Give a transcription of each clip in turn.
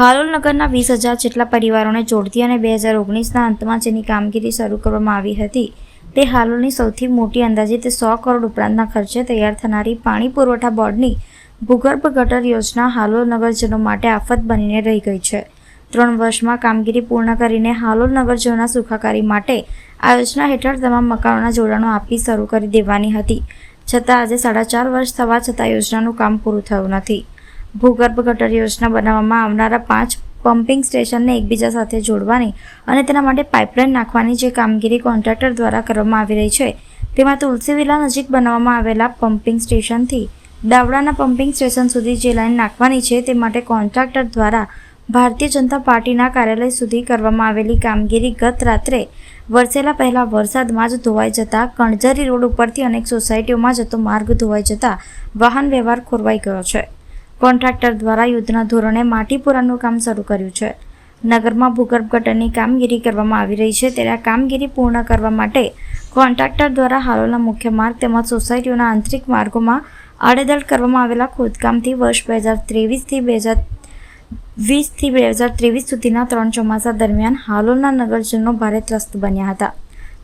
હાલોલ નગરના વીસ હજાર જેટલા પરિવારોને જોડતી અને બે હજાર ઓગણીસના અંતમાં જેની કામગીરી શરૂ કરવામાં આવી હતી, તે હાલોલની સૌથી મોટી અંદાજિત સો કરોડ ઉપરાંતના ખર્ચે તૈયાર થનારી પાણી પુરવઠા બોર્ડની ભૂગર્ભ ગટર યોજના હાલોલ નગરજનો માટે આફત બનીને રહી ગઈ છે. ત્રણ વર્ષમાં કામગીરી પૂર્ણ કરીને હાલોલ નગરજનોના સુખાકારી માટે આ યોજના હેઠળ તમામ મકાનોના જોડાણો આપી શરૂ કરી દેવાની હતી. છતાં આજે સાડા ચાર વર્ષ થવા છતાં યોજનાનું કામ પૂરું થયું નથી. ભૂગર્ભ ગટર યોજના બનાવવામાં આવનારા પાંચ પમ્પિંગ સ્ટેશનને એકબીજા સાથે જોડવાની અને તેના માટે પાઇપલાઇન નાખવાની જે કામગીરી કોન્ટ્રાક્ટર દ્વારા કરવામાં આવી રહી છે, તેમાં તુલસી વિલા નજીક બનાવવામાં આવેલા પમ્પિંગ સ્ટેશનથી દાવડાના પમ્પિંગ સ્ટેશન સુધી જે લાઇન નાખવાની છે, તે માટે કોન્ટ્રાક્ટર દ્વારા ભારતીય જનતા પાર્ટીના કાર્યાલય સુધી કરવામાં આવેલી કામગીરી ગત રાત્રે વરસેલા પહેલા વરસાદમાં જ ધોવાઈ જતા કણઝરી રોડ ઉપરથી અનેક સોસાયટીઓમાં જતો માર્ગ ધોવાઈ જતા વાહન વ્યવહાર ખોરવાઈ ગયો છે. કોન્ટ્રાક્ટર દ્વારા યુદ્ધના ધોરણે માટીપુરાનું કામ શરૂ કર્યું છે. નગરમાં ભૂગર્ભ ગટરની કામગીરી કરવામાં આવી રહી છે ત્યારે આ કામગીરી પૂર્ણ કરવા માટે કોન્ટ્રાક્ટર દ્વારા હાલોલના મુખ્ય માર્ગ તેમજ સોસાયટીઓના આંતરિક માર્ગોમાં આડેધડ કરવામાં આવેલા ખોદકામથી વર્ષ બે હજાર ત્રેવીસથી બે હજાર વીસથી બે હજાર ત્રેવીસ સુધીના ત્રણ ચોમાસા દરમિયાન હાલોલના નગરજનો ભારે ત્રસ્ત બન્યા હતા.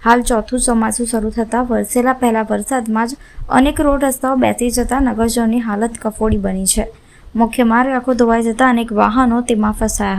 હાલ ચોથું ચોમાસું શરૂ થતાં વરસેલા પહેલા વરસાદમાં જ અનેક રોડ રસ્તાઓ બેસી જતા નગરજનોની હાલત કફોડી બની છે. મુખ્ય માર્ગ આખો ધોવાઈ જતા અનેક વાહનો તેમાં ફસાયા હતા.